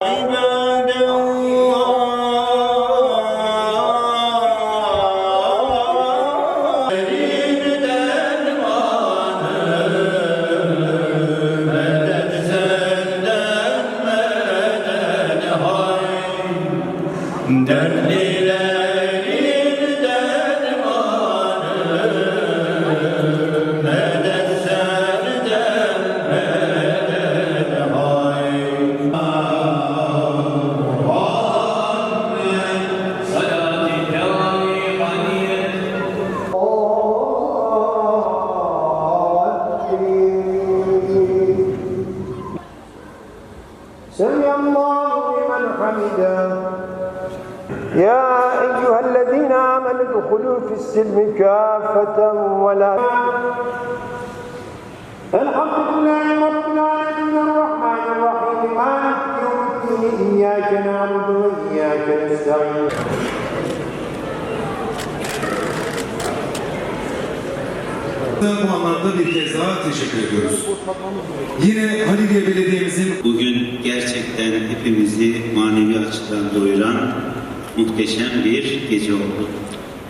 哎呀！سمع الله لمن حمده. يا أيها الذين آمنوا ادخلوا في السلم كافة ولا الحمد لله رب العالمين الرحمن الرحيم. مالك يوم الدين؟ إياك نعبد وإياك نستعين. Bu anlamda bir kez daha teşekkür ediyoruz. Yine Haliliye Belediye'mizin Bugün gerçekten hepimizi manevi açıdan doyuran muhteşem bir gece oldu.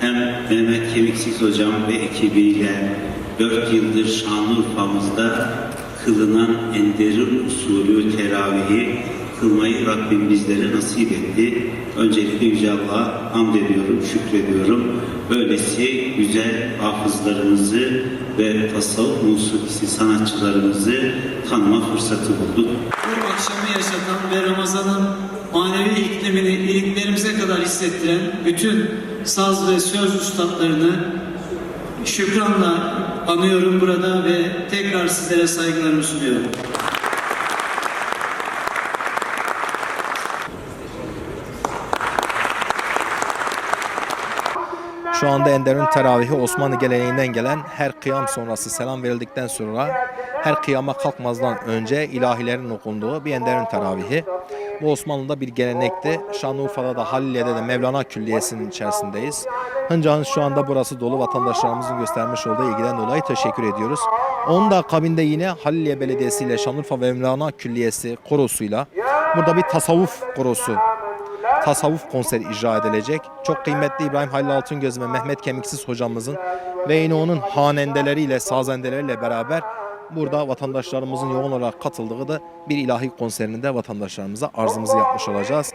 Hem Mehmet Kemiksiz Hocam ve ekibiyle dört yıldır Şanlıurfa'mızda kılınan enderun usulü teravihi kılmayı Rabbim bizlere nasip etti. Öncelikle Yüce Allah'a hamd ediyorum, şükrediyorum. Böylesi güzel hafızlarımızı ve tasavvuf musikisi sanatçılarımızı tanıma fırsatı bulduk. bu akşamı yaşatan ve Ramazan'ın manevi iklimini iliklerimize kadar hissettiren bütün saz ve söz üstadlarını şükranla anıyorum burada ve tekrar sizlere saygılarımı sunuyorum. Şu anda Ender'in teravihi Osmanlı geleneğinden gelen her kıyam sonrası selam verildikten sonra her kıyama kalkmazdan önce ilahilerin okunduğu bir Ender'in teravihi. Bu Osmanlı'da bir gelenekti. Şanlıurfa'da da Haliliye'de de Mevlana Külliyesi'nin içerisindeyiz. Hınca şu anda burası dolu vatandaşlarımızın göstermiş olduğu ilgiden dolayı teşekkür ediyoruz. Onun da akabinde yine Haliliye Belediyesi ile Şanlıurfa Mevlana Külliyesi korosuyla burada bir tasavvuf korosu tasavvuf konseri icra edilecek. Çok kıymetli İbrahim Halil Altıngöz ve Mehmet Kemiksiz hocamızın ve yine onun hanendeleriyle, sazendeleriyle beraber burada vatandaşlarımızın yoğun olarak katıldığı da bir ilahi konserinde vatandaşlarımıza arzımızı yapmış olacağız.